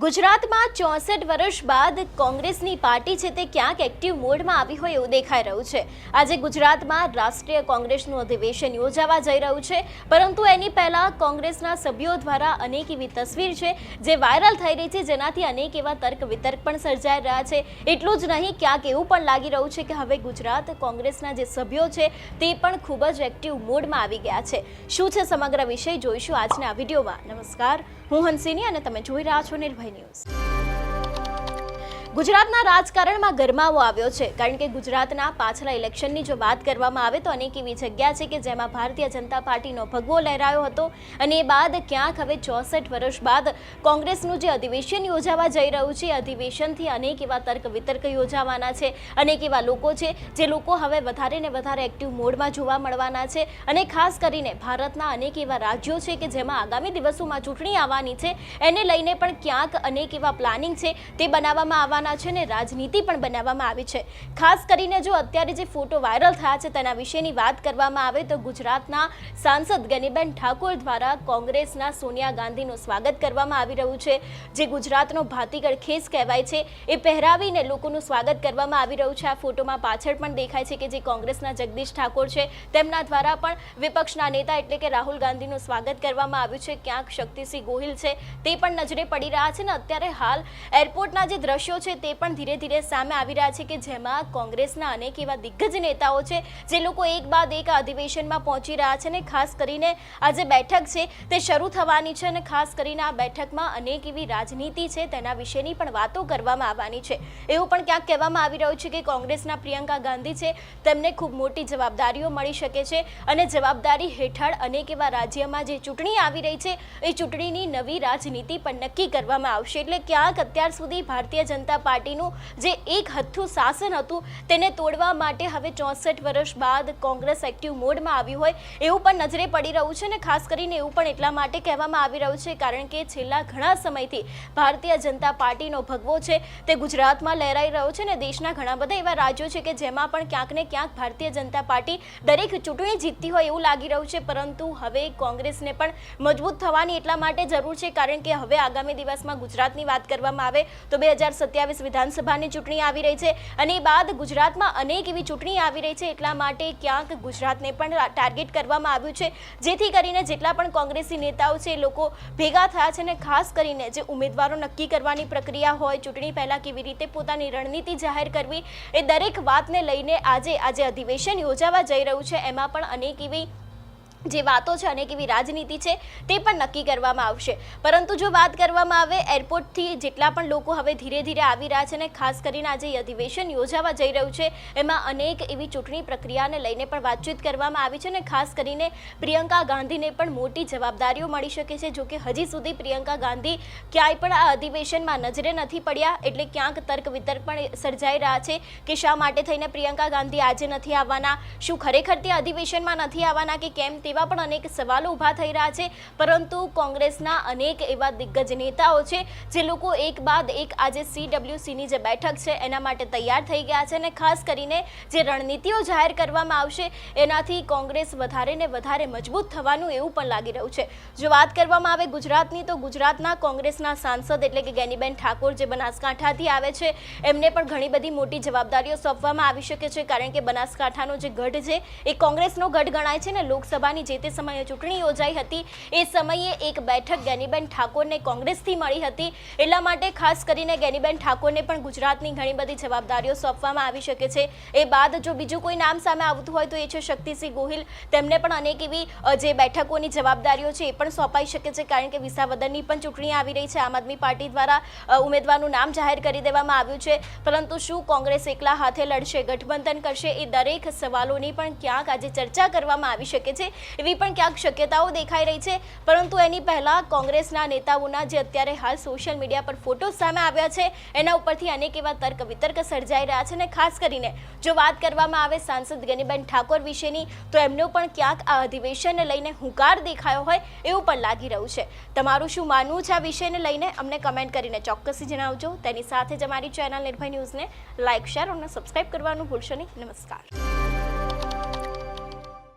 ગુજરાતમાં ચોસઠ વર્ષ બાદ કોંગ્રેસની પાર્ટી છે તે ક્યાંક એક્ટિવ મોડમાં આવી હોય એવું દેખાઈ રહ્યું છે. આજે ગુજરાતમાં રાષ્ટ્રીય કોંગ્રેસનું અધિવેશન યોજાવા જઈ રહ્યું છે, પરંતુ એની પહેલાં કોંગ્રેસના સભ્યો દ્વારા અનેક એવી તસવીર છે, જે વાયરલ થઈ રહી છે, જેનાથી અનેક એવા તર્ક વિતર્ક પણ સર્જાઈ રહ્યા છે. એટલું જ નહીં, ક્યાંક એવું પણ લાગી રહ્યું છે કે હવે ગુજરાત કોંગ્રેસના જે સભ્યો છે, તે પણ ખૂબ જ એક્ટિવ મોડમાં આવી ગયા છે. શું છે સમગ્ર વિષય, જોઈશું આજના વિડીયોમાં. નમસ્કાર, હું હંસિની અને તમે જોઈ રહ્યા છો નિર્ભય News. ગુજરાતના રાજકારણમાં ગરમાવો આવ્યો છે. કારણ કે ગુજરાતના પાછલા ઇલેક્શનની જો વાત કરવામાં આવે તો અનેક એવી જગ્યા છે કે જેમાં ભારતીય જનતા પાર્ટીનો ભગવો લહેરાયો હતો અને એ બાદ ક્યાંક હવે ચોસઠ વર્ષ બાદ કોંગ્રેસનું જે અધિવેશન યોજાવા જઈ રહ્યું છે અધિવેશનથી અનેક એવા તર્ક વિતર્ક યોજાવાના છે. અનેક એવા લોકો છે જે લોકો હવે વધારે ને વધારે એક્ટિવ મોડમાં જોવા મળવાના છે અને ખાસ કરીને ભારતના અનેક એવા રાજ્યો છે કે જેમાં આગામી દિવસોમાં ચૂંટણી આવવાની છે. એને લઈને પણ ક્યાંક અનેક એવા પ્લાનિંગ છે તે બનાવવામાં આવવાના છે ને રાજનીતિ પણ બનાવવામાં આવી છે. ખાસ કરીને જો અત્યારે જે ફોટો વાયરલ થયા છે તેના વિશેની વાત કરવામાં આવે તો ગુજરાતના સાંસદ ગનીબેન ઠાકોર દ્વારા કોંગ્રેસના સોનિયા ગાંધીનું સ્વાગત કરવામાં આવી રહ્યું છે. જે ગુજરાતનો ભાતીગળ ખેસ કહેવાય છે. એ પહેરાવીને લોકોનું સ્વાગત કરવામાં આવી રહ્યું છે. આ ફોટોમાં પાછળ પણ દેખાય છે કે જે કોંગ્રેસના જગદીશ ઠાકોર છે, તેમના દ્વારા પણ વિપક્ષના નેતા એટલે કે રાહુલ ગાંધીનું સ્વાગત કરવામાં આવ્યું છે. ક્યાંક શક્તિસિંહ ગોહિલ છે, તે પણ નજરે પડી રહ્યા છે ને અત્યારે હાલ એરપોર્ટના જે દ્રશ્યો છે તે પણ ધીરે ધીરે સામે આવી રહ્યા છે કે જેમાં કોંગ્રેસના અનેક એવા દિગ્ગજ નેતાઓ છે જે લોકો એક બાદ એક અધિવેશનમાં પહોંચી રહ્યા છે અને ખાસ કરીને આ જે બેઠક છે તે શરૂ થવાની છે અને ખાસ કરીને આ બેઠકમાં અનેક એવી રાજનીતિ છે તેના વિશેની પણ વાતો કરવામાં આવવાની છે. એવું પણ ક્યાંક કહેવામાં આવી રહ્યું છે કે કોંગ્રેસના પ્રિયંકા ગાંધી છે તેમને ખૂબ મોટી જવાબદારીઓ મળી શકે છે અને જવાબદારી હેઠળ અનેક એવા રાજ્યમાં જે ચૂંટણી આવી રહી છે એ ચૂંટણીની નવી રાજનીતિ પણ નક્કી કરવામાં આવશે. એટલે ક્યાંક અત્યાર સુધી ભારતીય જનતા પાર્ટીનું જે એક હથ્થું શાસન હતું તેને તોડવા માટે હવે ચોસઠ વર્ષ બાદ કોંગ્રેસ એક્ટિવ મોડમાં આવ્યું હોય એવું પણ નજરે પડી રહ્યું છે ને ખાસ કરીને એવું પણ એટલા માટે કહેવામાં આવી રહ્યું છે કારણ કે છેલ્લા ઘણા સમયથી ભારતીય જનતા પાર્ટીનો ભગવો છે તે ગુજરાતમાં લહેરાઈ રહ્યો છે ને દેશના ઘણા બધા એવા રાજ્યો છે કે જેમાં પણ ક્યાંક ને ક્યાંક ભારતીય જનતા પાર્ટી દરેક ચૂંટણી જીતતી હોય એવું લાગી રહ્યું છે, પરંતુ હવે કોંગ્રેસને પણ મજબૂત થવાની એટલા માટે જરૂર છે કારણ કે હવે આગામી દિવસમાં ગુજરાતની વાત કરવામાં આવે તો બે હજાર સત્યાવીસ વિધાનસભાની ચૂંટણી આવી રહી છે અને બાદ ગુજરાતમાં અનેક એવી ચૂંટણી આવી રહી છે એટલા માટે ક્યાંક ગુજરાતને પણ ટાર્ગેટ કરવામાં આવ્યું છે. જેથી કરીને જેટલા પણ કોંગ્રેસી નેતાઓ છે એ લોકો ભેગા થયા છે અને ખાસ કરીને જે ઉમેદવારો નક્કી કરવાની પ્રક્રિયા હોય, ચૂંટણી પહેલાં કેવી રીતે પોતાની રણનીતિ જાહેર કરવી, એ દરેક વાતને લઈને આજે આજે અધિવેશન યોજાવા જઈ રહ્યું છે. એમાં પણ અનેક એવી જે વાતો છે અનેક એવી રાજનીતિ છે તે પણ નક્કી કરવામાં આવશે. પરંતુ જો વાત કરવામાં આવે, એરપોર્ટથી જેટલા પણ લોકો હવે ધીરે ધીરે આવી રહ્યા છે અને ખાસ કરીને આજે અધિવેશન યોજાવા જઈ રહ્યું છે, એમાં અનેક એવી ચૂંટણી પ્રક્રિયાને લઈને પણ વાતચીત કરવામાં આવી છે અને ખાસ કરીને પ્રિયંકા ગાંધીને પણ મોટી જવાબદારીઓ મળી શકે છે. જોકે હજી સુધી પ્રિયંકા ગાંધી ક્યાંય પણ આ અધિવેશનમાં નજરે નથી પડ્યા, એટલે ક્યાંક તર્ક વિતર્ક પણ સર્જાઈ રહ્યા છે કે શા માટે થઈને પ્રિયંકા ગાંધી આજે નથી આવવાના? શું ખરેખર તે અધિવેશનમાં નથી આવવાના કે કેમ તેવા પણ અનેક સવાલો ઊભા થઈ રહ્યા છે. પરંતુ કોંગ્રેસના અનેક એવા દિગ્ગજ નેતાઓ છે, જે લોકો એક બાદ એક આજે સીડબ્લ્યુસીની જે બેઠક છે, એના માટે તૈયાર થઈ ગયા છે અને ખાસ કરીને જે રણનીતિઓ જાહેર કરવામાં આવશે, એનાથી કોંગ્રેસ વધારે ને વધારે મજબૂત થવાનું એવું પણ લાગી રહ્યું છે. જો વાત કરવામાં આવે ગુજરાતની, તો ગુજરાતના કોંગ્રેસના સાંસદ એટલે કે ગેનીબેન ઠાકોર જે બનાસકાંઠાથી આવે છે, એમને પણ ઘણી બધી મોટી જવાબદારીઓ સોંપવામાં આવી શકે છે, કારણ કે બનાસકાંઠાનો જે ગઢ છે, એ કોંગ્રેસનો ગઢ ગણાય છે ને લોકસભાની જે તે સમયે ચૂંટણી યોજાઈ હતી, એ સમયે એક બેઠક ગેનીબેન ઠાકોરને કોંગ્રેસથી મળી હતી. એટલા માટે ખાસ કરીને ગેનીબેન ઠાકોરને પણ ગુજરાતની ઘણી બધી જવાબદારીઓ સોંપવામાં આવી શકે છે. એ બાદ જો બીજું કોઈ નામ સામે આવતું હોય તો એ છે શક્તિસિંહ ગોહિલ. તેમને પણ અનેક એવી જે બેઠકોની જવાબદારીઓ છે એ પણ સોંપાઈ શકે છે. કારણ કે વિસાવદનની પણ ચૂંટણી આવી રહી છે. આમ આદમી પાર્ટી દ્વારા ઉમેદવારનું નામ જાહેર કરી દેવામાં આવ્યું છે. પરંતુ શું કોંગ્રેસ એકલા હાથે લડશે, ગઠબંધન કરશે એ દરેક સવાલોની પણ ક્યાંક આજે ચર્ચા કરવામાં આવી શકે છે. એવી પણ ક્યાંક શક્યતાઓ દેખાઈ રહી છે. પરંતુ એની પહેલા કોંગ્રેસના નેતાઓના જે અત્યારે હાલ સોશિયલ મીડિયા પર ફોટો સામે આવ્યા છે, એના ઉપરથી અનેક એવા તર્ક વિતર્ક સર્જાઈ રહ્યા છે અને ખાસ કરીને જો વાત કરવામાં આવે સાંસદ ગનીબેન ઠાકોર વિશેની, તો એમનો પણ ક્યાંક આ અધિવેશનને લઈને હુંકાર દેખાયો હોય એવું પણ લાગી રહ્યું છે. તમારું શું માનવું છે આ વિષયને લઈને? અમને કમેન્ટ કરીને ચોક્કસથી જણાવજો. તેની સાથે જ અમારી ચેનલ નિર્ભય ન્યૂઝને લાઇક શેર અને સબસ્ક્રાઇબ કરવાનું ભૂલશો નહીં. નમસ્કાર.